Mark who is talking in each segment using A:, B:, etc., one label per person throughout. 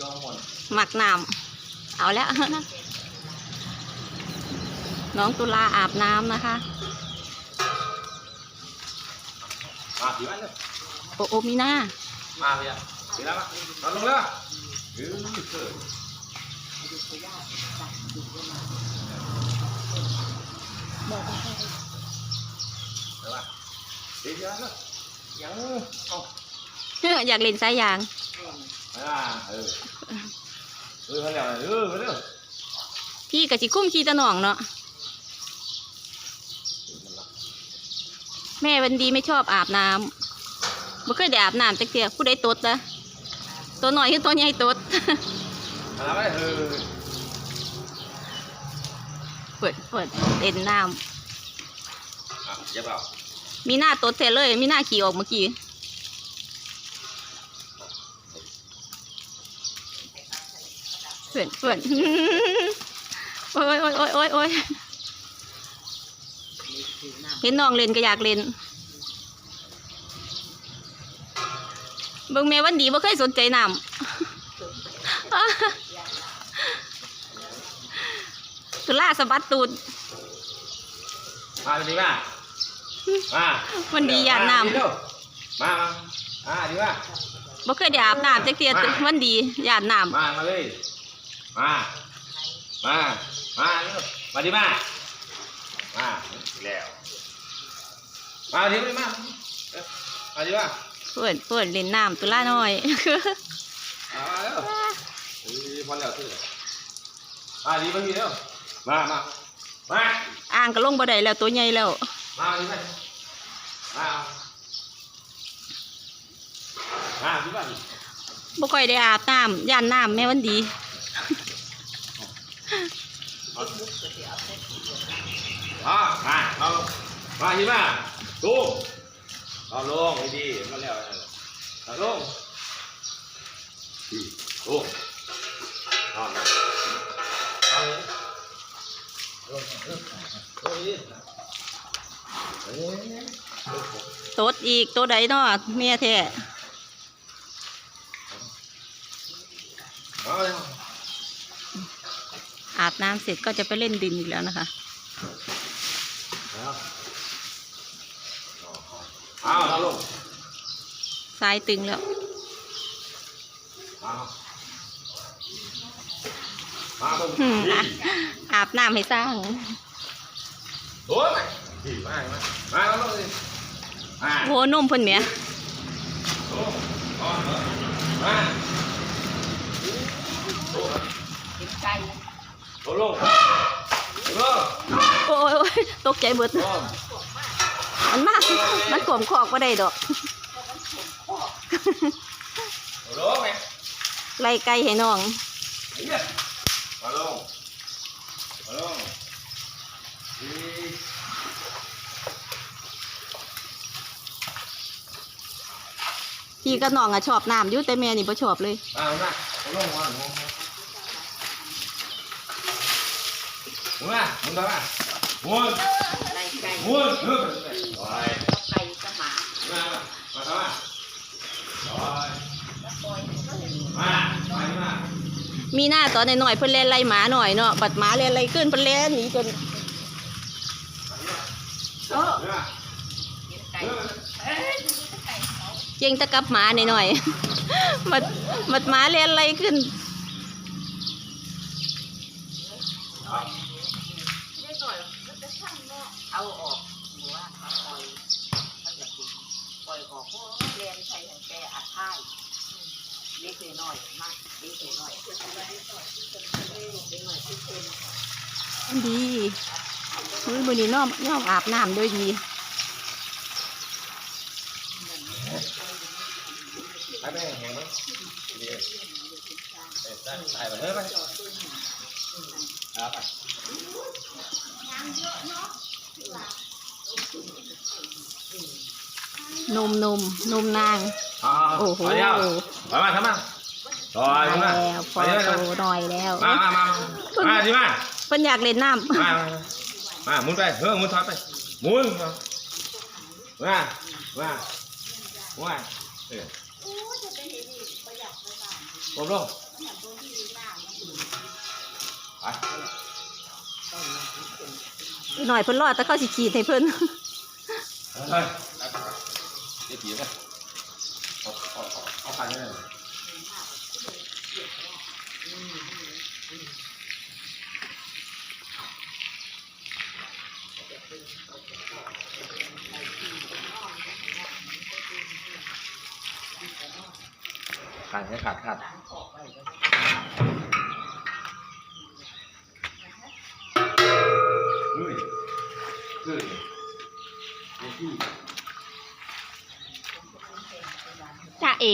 A: ยองหมด
B: หมักน้ำเอาแล้ว น้องตุลาอาบน้ำนะคะ
A: มาผีวันเลย
B: โอโอมีนา
A: มาพี่อะผีแล้วมานอนลงเลยเออเกิดเดี๋ยวว่าผีเยอะเลยยังเอา
B: อยากเล่นสายยาง
A: อ่าเออเออมาแล้วเออมาแล้ว
B: พี่กับจิคุ้มขี่ตะหน่องเนาะแม่วันดีไม่ชอบอาบน้ำบ่เคยได้อาบน้ำจักเทียผู้ใดตดนะตัวหน้อยคือตัวใหญ่ตด
A: มาไปเออ
B: เปิดเปิดเล่นน้
A: อะเจ็บเปล่าำ
B: มีหน้าตดแท้เลย มีหน้าขี่ออกเมื่อกี้ เพื่อนเพื่อนโอ้ยโอ้ยโอ้ยโอ้ยโอ้ยเห็นน้องเล่นก็อยากเล่นเบิ่งแม่วันดีบ่เคยสนใจน้ำตุลาสะบัดตูด
A: มาดีมามา
B: วันดียานน้ำ
A: มามาอ่าดีมา
B: บ่เคยได้อาบน้ำจักเทีย
A: มา
B: วันดียานน้
A: มามาเลย มา มา มาเร็วมาดิมา มาแล้ว มาดิมาเอ้ยมาดิมาำ
B: เพื่อนเพื่อนเล่นน้ำตุลาน้อย
A: มาแล้วเฮ้ยพอแล้วที่มาดิมาดิเร็วมามามา
B: อ่างก็ลงบ่ได้แล้วตัวใหญ่แล้ว
A: มาดิมามามาดิมาดิ
B: บ่ค่อยได้อาบน้ำย่านน้ำแม่วันดี
A: มามาเอามาดิมาตูเอาลงดีๆมาแล้วเอาลงดีโอ้เอามาเอาลยลงลงลงดิเอ้ย
B: ตดอีกตัวใดเนาะแม่แท้
A: เอาเลย
B: อาบน้ำเสร็จก็จะไปเล่นดินอีกแล้วนะคะ
A: เอาเอาเอา ลง
B: ทรายตึงแล้ว
A: เอามาตรง
B: อืม
A: นี้
B: อะอาบน้ำให้สร้าง
A: โอ้ยดีมากมามาเอาลงดิมา
B: โหนมเพิ่นแหม่
A: โอ้เอามาโอ้โอ้ลงลง
B: โอ้ยโอ้ยตกใจเบิด
A: ลง
B: มันมาก มันขวมคอกบ่ได้ดอก
A: ลงไหม
B: ไล่ไก่ให้น้อง
A: มาลงมาลงดี
B: พี่กับน้องอะชอบน้ำอยู่แต่แม่นี่บ่ชอบเลย
A: มาลงมาลงมาลงมามึงทำมามุน
C: ไล่ไก่
A: มุนเฮ้ยไป
C: ไก่กับหมา
A: มา มามามามี
B: หน้าตอนน้อยๆเพิ่นเล่นไล่หมาหน่อยเนาะบัดหมาเล่นไล่ขึ้นเพิ่นเล่นหนีจน
C: โอ้
A: เฮ้ย
C: เห็นไก่
A: เฮ้ย
C: เอ้ยดูดิไก่เก่
B: งตะกับหมาหน่อยๆบัดบัดหมาเล่นไล่ขึ้น
C: ได้หน่อะช่างเอาออกหรือว่าเอาออกกิน ปล่อยออกเพราะว่าแรงใช้ของแกอาท่ายเล็กหน่อยมากเล็กหน่อยเล็กหน่อยเล็กหน่อยที่เป็นมัน
B: ดีมือมือนี้น้อมน้อมอาบน้ำโดยดี
A: ไปไปแหงไหมดีเอ้ยได้ตายไปเฮ้ยไปครับ
B: นมนมนมนาง
A: อ่า
B: โอ้โห
A: ไปเดี๋ยวไปมาทำมาต่อย
B: มา
A: มา
B: แล้วพอ
A: ไปเดี๋ยว
B: โตหน่อยแล้ว
A: มามามามาดีมา
B: เพิ่นอยากเล่นน้
A: มามามาหมุนไปเฮ้ยหมุนถอยไปหมุนมามามามาเออผมลงไป
B: หน่อยเพิ่นรอดแต่เขาสิฉีดให้เพิ่น
A: เฮ้ยเดี๋ยวผีไหมเอาเอาเอาเอาคันนี้เลยขาดเนี่ขาดขาด เอ๋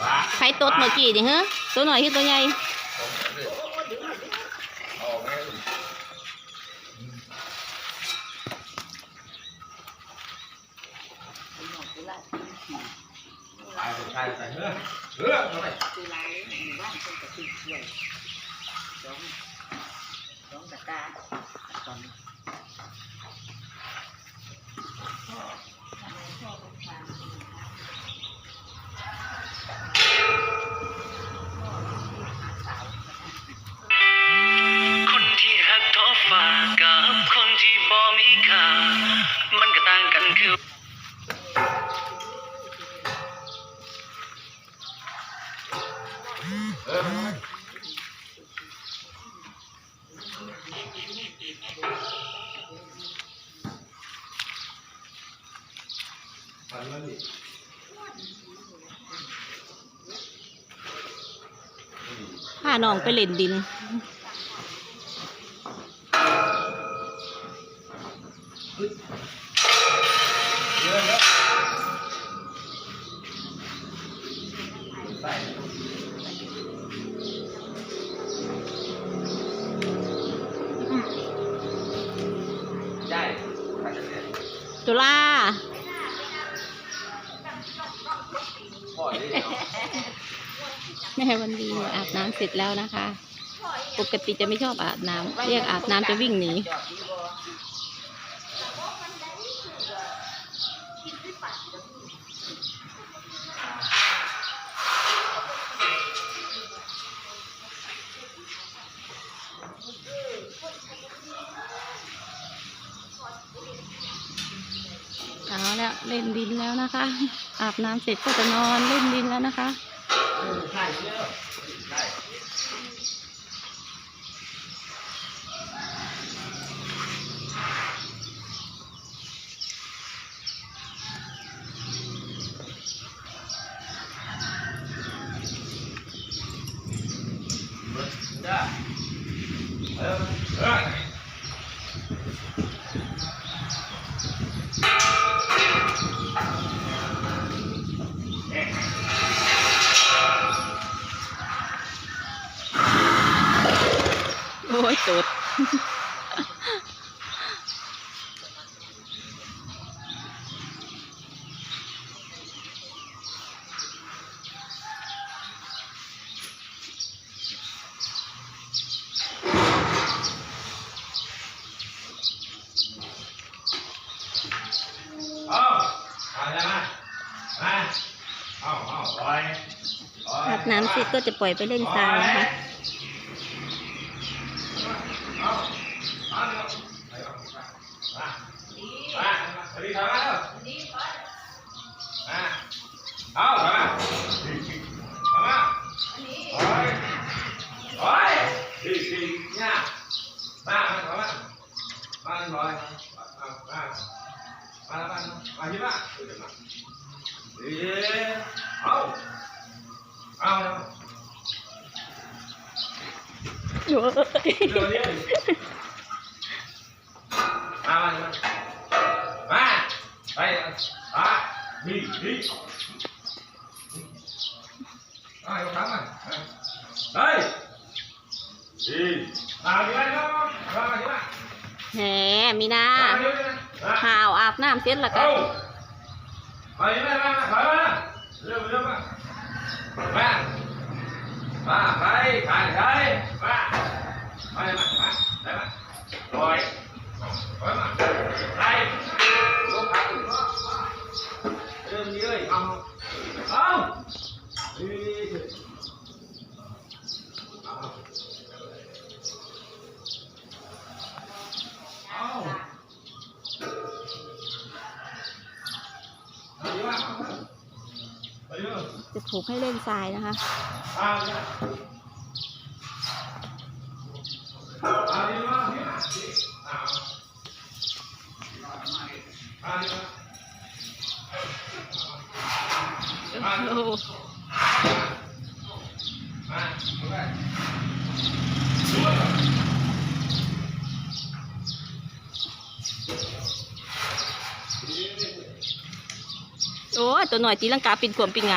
A: ป้า
B: ใครตดเมื่อกี้นี่ฮะตัวหน่อยคือตัวใหญ่
A: เอาไหม ตายใช่ใส่เนื้อเนื้อเท่าไหร่
C: คือไรหมู่บ้านคนกับติดเที่ยวสองสองตะกาตอน เอ
D: อมัน
A: มันดิ
B: พาน้องไปเล่นดิน
A: เยอะเยอ
B: จุฬา
A: พ่า
B: แม่วันดีอาบน้ำเสร็จแล้วนะคะ ปกติจะไม่ชอบอาบน้ำเรียกอาบน้ำจะวิ่งหนี
C: จอดดีบ่
B: เอาแเล่นดินแล้วนะคะ อาบน้ำเสร็จก็จะนอนเล่นดินแล้วนะคะ
A: ใช่เยอะใช่ ได้เออเออ
B: โอ้ยตด
A: เอาเอาเลยมามาเอาเอาปล่อยป ล่อย
B: อาบน้ำเสร็จก็จะปล่อยไปเล่นทรายนะคะ
A: เอาเอาเดี๋ยวไปเอามามาสวัสดีครับมาเร็วมาเอามาเอามาโอ้ยโอ้ยดีดีเนี่ยมามามามามาหน่อยมามามามามาที่บ้าน เดี๋ยวมาเดี๋ยวเอาเอาเอา
B: โอ้ย
A: เดี๋ยวนี้มามาไปอะนี่นี่อะยกขามาเฮ้ยดีมาดีไหมครับมาดีไหม
B: แหมมีนา
A: มาดีไหมมา
B: หาวอาบน้ำเสร็จแล้วก็
A: เอามาดีไหมมามาถอยมาเร็วเร็วมามามาไปไปไปมาไปมามาไปมาปล่อยปล่อยมาไปลูกค้าอื่นเริ่มนี้เลยเอาเอาดี
B: จะถูกให้เล่นทรายนะคะ
A: โอ้โหยอ่านี่มานี่มานี่อ่าอ่านี่มาอ่านี่
B: โอ้โห
A: มาเอาไป
B: โอ้ย ตัวหน่อยตีลังกาปินขวมปินไง